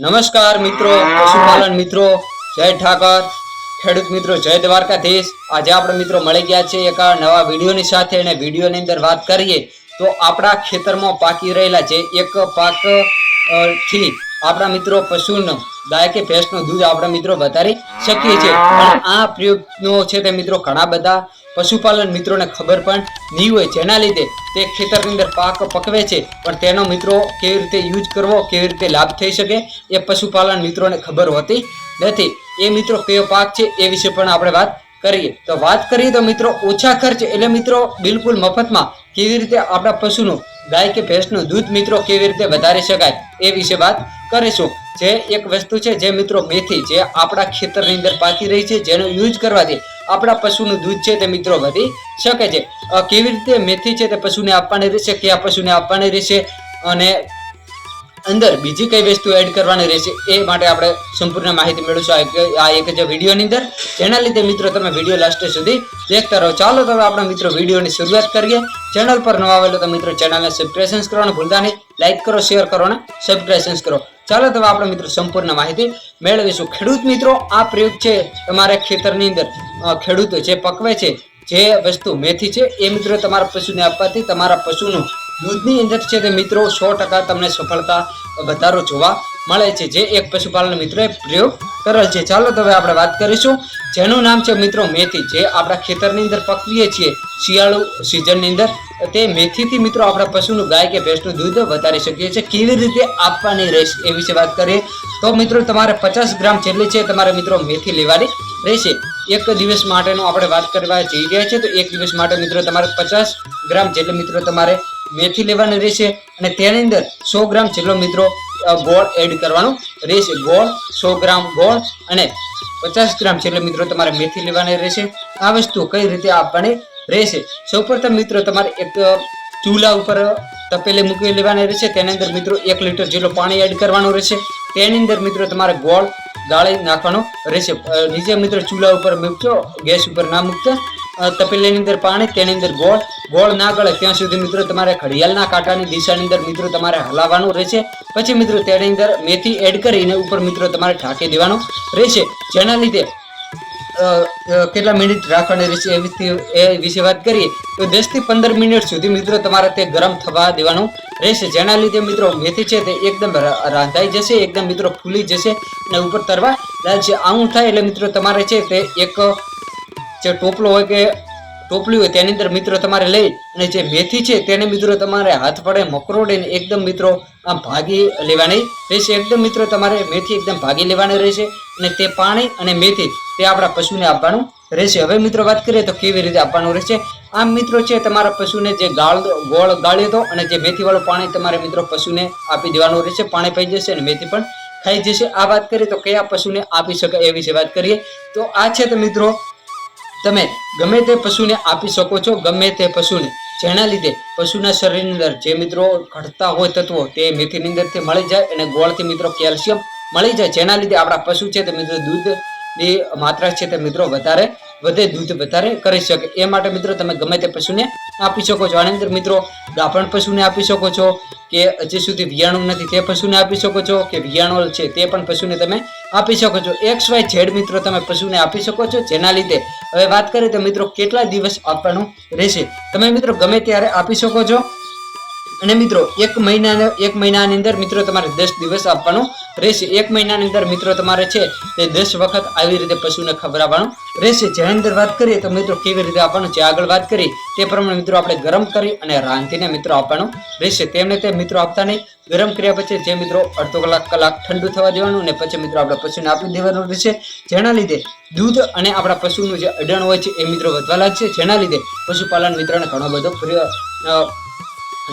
નમસ્કાર મિત્રો, પશુપાલન મિત્રો, જય ઠાકર, ખેડૂત મિત્રો, જય દ્વારકાધીશ. આજે આપણે મિત્રો મળી ગયા છે એક નવા વિડીયોની સાથે અને વિડીયોની અંદર વાત કરીએ તો આપણા ખેતરમાં પાકી રહેલા જે એક પાકથી આપણા મિત્રો પશુનો, ગાય કે ભેંસનું દૂધ આપણા મિત્રો વધારી શકીએ છીએ. પણ આ પ્રયોગનો છે તે મિત્રો ઘણા બધા પશુપાલન મિત્રોને ખબર પણ નહીં હોય. જેના લીધે તે ખેતરની અંદર પાક પકવે છે. પણ તેનો મિત્રો કેવી રીતે યુઝ કરવો, કેવી રીતે લાભ થઈ શકે, એ પશુપાલન મિત્રોને ખબર હોતી નથી. એ મિત્રો કયો પાક છે એ વિશે પણ આપણે વાત કરીએ. તો વાત કરીએ તો મિત્રો ઓછા ખર્ચ એટલે મિત્રો બિલકુલ મફતમાં કેવી રીતે આપણા પશુનું ગાય કે ભેંસનું દૂધ મિત્રો કેવી રીતે વધારી શકાય એ વિશે વાત કરીશું. જે એક વસ્તુ છે જે મિત્રો મેથી જે આપણા ખેતરની અંદર પાકી રહી છે, જેનો યુઝ કરવાથી આપણા પશુનું દૂધ છે તે મિત્રો વધી શકે છે? કેવી રીતે મેથી છે તે પશુને આપવાની રહેશે, કયા પશુને આપવાની રહેશે, અને અંદર બીજી કઈ વસ્તુ એડ કરવાની રહેશે એ માટે આપણે સંપૂર્ણ માહિતી મેળવીશું આ એક- જ વિડીયોની અંદર. જેના લીધે મિત્રો તમે વીડિયો લાસ્ટ સુધી દેખતા રહો. ચાલો તો હવે આપણા મિત્રો વિડીયોની શરૂઆત કરીએ. ચેનલ પર નવા આવેલો તો મિત્રો ચેનલને સબસ્ક્રાઈબ કરવાનું ભૂલતા નહીં. લાઈક કરો શેર કરો અને સબસ્ક્રાઇબ કરો. ચાલો તો આપણે મિત્રો સંપૂર્ણ માહિતી મેળવીશું. ખેડૂત મિત્રો, આ પ્રયોગ છે તમારે ખેતરની અંદર. ખેડૂતો જે પકવે છે, જે વસ્તુ મેથી છે, એ મિત્રો તમારા પશુને આપવાથી તમારા પશુનું દૂધની અંદર છે તે મિત્રો સો ટકા તમને સફળતા વધારો જોવા મળે છે. જે એક પશુપાલન મિત્રોએ પ્રયોગ કરેલ છે. ચાલો તો હવે આપણે વાત કરીશું. જેનું નામ છે મિત્રો મેથી. જે આપણા ખેતરની અંદર પકવીએ છીએ. શિયાળુ સિઝનની અંદર. તે મેથીથી મિત્રો આપણા પશુનું ગાય કે ભેંસનું દૂધ વધારી શકીએ છીએ. કેવી રીતે આપવાની રહેશે એ વિશે વાત કરીએ. તો મિત્રો તમારે પચાસ ગ્રામ જેટલી છે તમારે મિત્રો મેથી લેવાની રહેશે. એક દિવસ માટેનો આપણે વાત કરવા જઈ રહ્યા છીએ. તો એક દિવસ માટે મિત્રો તમારે પચાસ ગ્રામ જેટલી મિત્રો તમારે મેથી લેવાની રહેશે. અને તેની અંદર સો ગ્રામ જેટલો મિત્રો ગોળ એડ કરવાનો રહેશે. ગોળ, સો ગ્રામ ગોળ અને પચાસ ગ્રામ જેટલો મિત્રો તમારે મેથી લેવાની રહેશે. આ વસ્તુ કઈ રીતે આપવાની રહેશે? સૌપ્રથમ મિત્રો તમારે એક ચૂલા ઉપર તપેલે મૂકી લેવાની રહેશે. તેની અંદર મિત્રો એક લીટર જેટલું પાણી એડ કરવાનું રહેશે. તેની અંદર મિત્રો તમારે ગોળ ગાળી નાખવાનો રહેશે. નીચે મિત્રો ચૂલા ઉપર મૂકજો, ગેસ ઉપર ના મૂકતા. તપેલીની અંદર પાણી, તેની અંદર ગોળ. ગોળ ના ગળે ત્યાં સુધી મિત્રો તમારે ઘડિયાળના કાંટાની દિશાની અંદર મિત્રો તમારે હલાવવાનું રહેશે. પછી મિત્રો તેની અંદર મેથી એડ કરીને ઉપર મિત્રો તમારે ઢાંકી દેવાનું રહેશે. જેના લીધે કેટલા મિનિટ રાખવાની રહેશે એ વિશે- એ વિશે વાત કરીએ, તો દસથી પંદર મિનિટ સુધી મિત્રો તમારે તે ગરમ થવા દેવાનું રહેશે. જેના લીધે મિત્રો મેથી છે તે એકદમ રાંધાઈ જશે, એકદમ મિત્રો ફૂલી જશે અને ઉપર તરવા લાગશે. આવું થાય એટલે મિત્રો તમારે છે તે એક જે ટોપલો હોય કે ટોપલી હોય તેની અંદર મિત્રો તમારે લઈ અને જે મેથી છે તેને મિત્રો તમારે હાથ પડે મકરોડીને એકદમ મિત્રો આમ ભાગી લેવાની રહેશે. એકદમ મિત્રો તમારે મેથી એકદમ ભાગી લેવાની રહેશે અને તે પાણી અને મેથી તે આપણા પશુને આપવાનું રહેશે. હવે મિત્રો વાત કરીએ તો કેવી રીતે આપવાનું રહેશે? આમ મિત્રો છે તમારા પશુને જે ગાળ ગોળ ગાળ્યો હતો અને જે મેથીવાળું પાણી તમારે મિત્રો પશુને આપી દેવાનું રહેશે. પાણી પી જશે અને મેથી પણ ખાઈ જશે. આ વાત કરીએ તો કયા પશુને આપી શકાય એ વિશે વાત કરીએ? તો આ છે તો મિત્રો તમે ગમે તે પશુને આપી શકો છો, ગમે તે પશુને. જેના લીધે પશુના શરીરની અંદર જે મિત્રો ઘટતા હોય તત્વો તે મેથીની અંદરથી મળી જાય અને ગોળથી મિત્રો કેલ્શિયમ મળી જાય. જેના લીધે આપણા પશુ છે તે મિત્રો દૂધની માત્રા છે તે મિત્રો વધારે, વધે દૂધ વધારે કરી શકે. એ માટે મિત્રો તમે ગમે તે પશુને આપી શકો છો. આની અંદર મિત્રો ગાભણ પશુને આપી શકો છો કે હજી સુધી વિયાણું નથી તે પશુને આપી શકો છો કે વિયાણો છે તે પણ પશુને તમે આપી શકો છો. એક્સ વાય ઝેડ મિત્રો તમે પશુને આપી શકો છો. જેના લીધે હવે વાત કરીએ તો મિત્રો કેટલા દિવસ આપવાનું રહેશે. તમે મિત્રો ગમે ત્યારે આપી શકો છો. અને મિત્રો, એક મહિના એક મહિનાની અંદર મિત્રો તમારે દસ દિવસ આપવાનું રહેશે. એક મહિનાની અંદર મિત્રો તમારે છે તે દસ વખત આવી રીતે પશુને ખવડાવવાનું રહેશે. જેની અંદર વાત કરીએ તો મિત્રો કેવી રીતે આપવાનું છે? આગળ વાત કરી તે પ્રમાણે મિત્રો આપણે ગરમ કરી અને રાંધીને મિત્રો આપવાનું રહેશે. તેમને તે મિત્રો આપતા નહીં. ગરમ કર્યા પછી જે મિત્રો અડધો કલાક કલાક ઠંડુ થવા દેવાનું અને પછી મિત્રો આપણે પશુને આપી દેવાનું રહેશે. જેના લીધે દૂધ અને આપણા પશુનું જે અડણ હોય છે એ મિત્રો વધવા લાગશે. જેના લીધે પશુપાલન મિત્રોને ઘણો બધો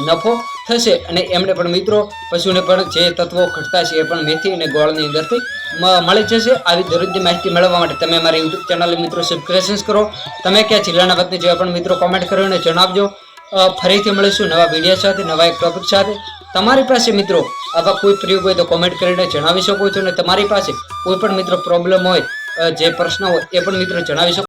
નફો થશે અને એમને પણ મિત્રો પશુને પણ જે તત્વો ઘટતા છે એ પણ મેથી અને ગોળની અંદરથી મળી જશે. આવી દરરોજની માહિતી મેળવવા માટે તમે અમારી યુટ્યુબ ચેનલ મિત્રો સબસ્ક્રાઇબ કરો. તમે ક્યાં જિલ્લાના વતની જેવા પણ મિત્રો કોમેન્ટ કરો અને જણાવજો. ફરીથી મળીશું નવા વીડિયો સાથે, નવા એક ટોપિક સાથે. તમારી પાસે મિત્રો આવા કોઈ પ્રયોગ હોય તો કોમેન્ટ કરીને જણાવી શકો છો અને તમારી પાસે કોઈ પણ મિત્રો પ્રોબ્લેમ હોય જે પ્રશ્ન હોય એ પણ મિત્રો જણાવી શકો